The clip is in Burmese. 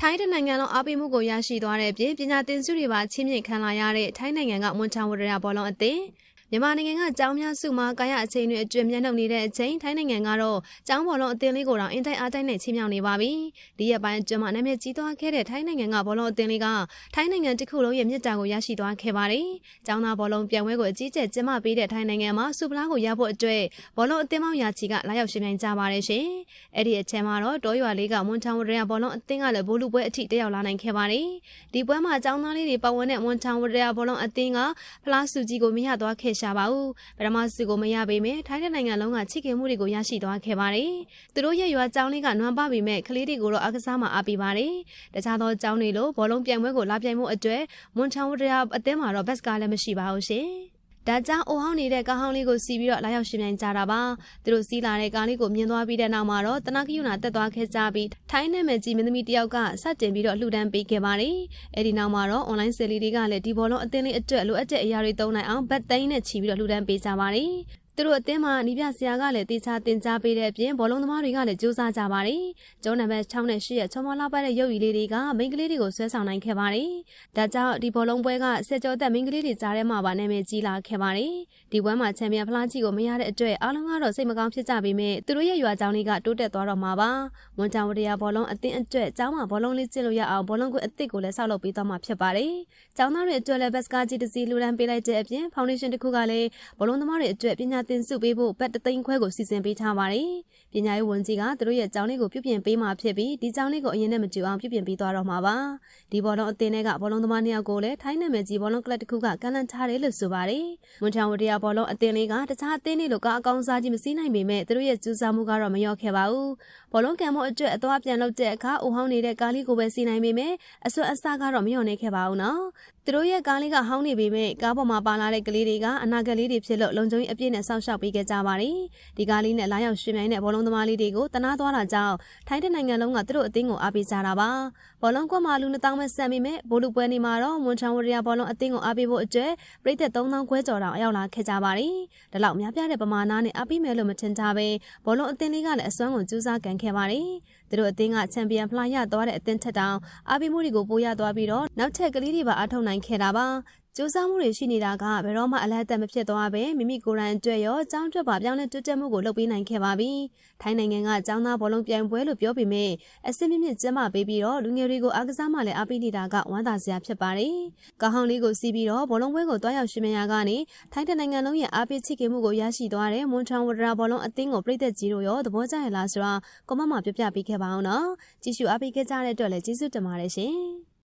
ထိုင်းနိုင်ငံလုံးအားပေးမှုကိုရရှိသွားတဲ့အပြင်ပညာသင်ဆုတွေပါချင်းမြင့်ခံလာရတဲ့ထိုင်းနိုင်ငံကမွန်ချောင်ဝရရဘောလုံးအသင်း မြန်မာနိုင်ငံကကျောင်းများစုမှာကာယအချိန်တွေအတွင်မျက်နှုတ်နေတဲ့အချိန်ထိုင်းနိုင်ငံကတော့ကျောင်းဘောလုံးအသင်းလေးကိုတော့အင်တိုက်အားတိုက်နဲ့ချင်းမြောက်နေပါပြီ။ဒီရက်ပိုင်းအတွင်းမှာနာမည်ကြီးသွားခဲ့တဲ့ထိုင်းနိုင်ငံကဘောလုံးအသင်းလေးကထိုင်းနိုင်ငံတစ်ခုလုံးရဲ့မြစ်တာကိုရရှိသွားခဲ့ပါတယ်။ကျောင်းသားဘောလုံးပြိုင်ပွဲကိုအကြီးကျယ်ကျင်းပပေးတဲ့ထိုင်းနိုင်ငံမှာစူပလာကိုရဖို့အတွက်ဘောလုံးအသင်းမောင်ရာချီကလာရောက်ရှင်ပြိုင်ကြပါတယ်ရှင်။အဲ့ဒီအချိန်မှာတော့တောရွာလေးကမွန်ချောင်ဝရရဘောလုံးအသင်းကလည်းဘိုးလူပွဲအထိတက်ရောက်လာနိုင်ခဲ့ပါတယ်။ဒီပွဲမှာကျောင်းသားလေးတွေပတ်ဝန်းတဲ့မွန်ချောင်ဝရရဘောလုံးအသင်းကဖလားစုကြီးကိုမရသွားခဲ့ရှာပါဘူး။ပထမစုကိုမရပေမဲ့ထိုင်းတဲ့နိုင်ငံလုံးကချစ်ခင်မှုတွေကိုရရှိသွားခဲ့ပါတယ်။သူတို့ရဲ့ရွာကျောင်းလေးကနွမ်းပပေမဲ့ကလေးတွေကိုတော့အကစားမှာအားပေးပါတယ်။တခြားသောကျောင်းတွေလိုဘောလုံးပြိုင်ပွဲကိုလာပြိုင်မှုအတွက်မွန်ချောင်ဝရရအသင်းမှာတော့ဘတ်စကားလည်းမရှိပါဘူးရှင်။ ဒါကြောင့်အိုဟောင်းနေတဲ့ကားဟောင်းလေးကိုစီးပြီးတော့လာရောက်ရှင်ပြိုင်ကြတာပါသူတို့စီးလာတဲ့ကားလေးကိုမြင်သွားပြီးတဲ့နောက်မှာတော့တနကယူနာတက်သွားခဲ့ကြပြီးထိုင်းနာမည်ကြီးမင်းသမီးတယောက်ကစတင်ပြီးတော့လှူဒန်းပေးခဲ့ပါတယ်အဲ့ဒီနောက်မှာတော့ online ဆယ်လီတွေကလည်းဒီဘောလုံးအသင်းလေးအတွက်လိုအပ်တဲ့အရာတွေသုံးနိုင်အောင်ဘတ်သိန်းနဲ့ချီပြီးတော့လှူဒန်းပေးကြပါတယ် သူတို့အသင်းမှာနီးပြဆရာကလည်းတေချာတင်ကြားပေးတဲ့အပြင်ဘောလုံးသမားတွေကလည်းစူးစမ်းကြပါတယ်။ကျောင်းနံပါတ်6နဲ့8ရဲ့ချောမောလာပတ်တဲ့ရုပ်ရည်လေးတွေကမိန်းကလေးတွေကိုဆွဲဆောင်နိုင်ခဲ့ပါတယ်။ဒါကြောင့်ဒီဘောလုံးပွဲကဆက်ကျော်သက်မိန်းကလေးတွေကြားထဲမှာပါနာမည်ကြီးလာခဲ့ပါတယ်။ဒီပွဲမှာချန်ပီယံဖလားကြီးကိုမရတဲ့အတွက်အားလုံးကတော့စိတ်မကောင်းဖြစ်ကြပေမဲ့သူတို့ရဲ့ရွာကျောင်းလေးကတိုးတက်သွားတော့မှာပါ။ဝန်ချောင်ဝတရားဘောလုံးအသင်းအတွက်ကျောင်းမှာဘောလုံးလေးကျင့်လို့ရအောင်ဘောလုံးကွင်းအသစ်ကိုလည်းဆောက်လုပ်ပေးသွားမှာဖြစ်ပါတယ်။ကျောင်းသားတွေအတွက်လည်းဘတ်စကားကြီးတစ်စီးလူဒန်းပေးလိုက်တဲ့အပြင်ဖောင်ဒေးရှင်းတစ်ခုကလည်းဘောလုံးသမားတွေအတွက်ပညာသင်ဆုပေးဖို့ဘတ်တသိန်းခွဲကိုစီစဉ်ပေးထားပါတယ်။ပညာရေးဝန်ကြီးကသူတို့ရဲ့ကျောင်းလေးကိုပြုပြင်ပေးမှာဖြစ်ပြီးဒီကျောင်းလေးကိုအရင်နဲ့မတူအောင်ပြုပြင်ပေးသွားတော့မှာပါ။ဒီဘောလုံးအသင်းတွေကဘောလုံးသမားနှစ်ယောက်ကိုလည်းထိုင်းနာမည်ကြီးဘောလုံးကလပ်တစ်ခုကကန်လန်ထားတယ်လို့ဆိုပါတယ်။မွန်ချောင်ဝတရားဘောလုံးအသင်းလေးကတခြားအသင်းတွေလိုကအကောင်းစားကြီးမစည်းနိုင်ပေမဲ့သူတို့ရဲ့ကြိုးစားမှုကတော့မလျော့ခဲ့ပါဘူး။ဘောလုံးကံမောအတွက်အသွားပြန်လုပ်တဲ့အခါအိုဟောင်းနေတဲ့ကားလေးကိုပဲစီးနိုင်ပေမဲ့အစွတ်အစကတော့မလျော့နေခဲ့ပါဘူးနော်။ သူတို့ရဲ့ကားလေးကဟောင်းနေပေမဲ့ကားပေါ်မှာပါလာတဲ့ကလေးတွေကအနာဂတ်လေးတွေဖြစ်လို့လုံခြုံရေးအပြည့်နဲ့စောင့်ရှောက်ပေးခဲ့ကြပါတယ်။ဒီကားလေးနဲ့လာရောက်ရှင်မြိုင်တဲ့ဘောလုံးသမားလေးတွေကိုတနာသွားတာကြောင့်ထိုင်းတဲ့နိုင်ငံလုံးကသူတို့အသင်းကိုအားပေးကြတာပါ။ဘောလုံးကွက်မှာလူ2000ပဲဆန်ပေမဲ့ဘိုလူပွဲနေမှာတော့မွန်ချောင်ဝရယာဘောလုံးအသင်းကိုအားပေးဖို့အတွက်ပြည်သက်3000ခွဲကျော်တောင်ရောက်လာခဲ့ကြပါတယ်။ဒါလောက်များပြားတဲ့ပမာဏနဲ့အားပေးမယ်လို့မထင်ကြပဲဘောလုံးအသင်းလေးကလည်းအစွမ်းကုန်ကြိုးစားကန်ခဲ့ပါတယ်။သူတို့အသင်းကချန်ပီယံဖလားရသွားတဲ့အသင်းထက်တောင်အားပေးမှုတွေကိုပိုရသွားပြီးတော့နောက်ထပ်ကလေးတွေပါအားထုတ်နိုင်ခဲ့တာပါစူးစမ်းမှုတွေရှိနေတာကဘယ်တော့မှအလတ်သက်မဖြစ်သွားပဲမိမိကိုယ်တိုင်အတွက်ရောအကြောင်းအတွက်ပါပြောင်းလဲတိုးတက်မှုကိုလုပ်ပေးနိုင်ခဲ့ပါပြီ။ထိုင်းနိုင်ငံကចောင်းသားဘောလုံးပြိုင်ပွဲလို့ပြောပေမဲ့အစစ်မြင့်မြင့်ကျင်းပပေးပြီးတော့လူငယ်တွေကိုအားကစားမှလည်းအားပေးနေတာကဝမ်းသာစရာဖြစ်ပါတယ်။ကာဟောင်းလေးကိုစီးပြီးတော့ဘောလုံးပွဲကိုတွားရောက်ရှင်မရကနေထိုင်းတနိုင်ငံလုံးရဲ့အားပေးချစ်ခင်မှုကိုရရှိသွားတဲ့မွန်ထန်ဝဒရာဘောလုံးအသင်းကိုပြည်သက်ကြီးတို့ရောသဘောကျရလားဆိုတာကွန်မန့်မှာပြပြပေးခဲ့ပါအောင်နော်။ကြည့်ရှုအားပေးခဲ့ကြတဲ့အတွက်လည်းကျေးဇူးတင်ပါတယ်ရှင်။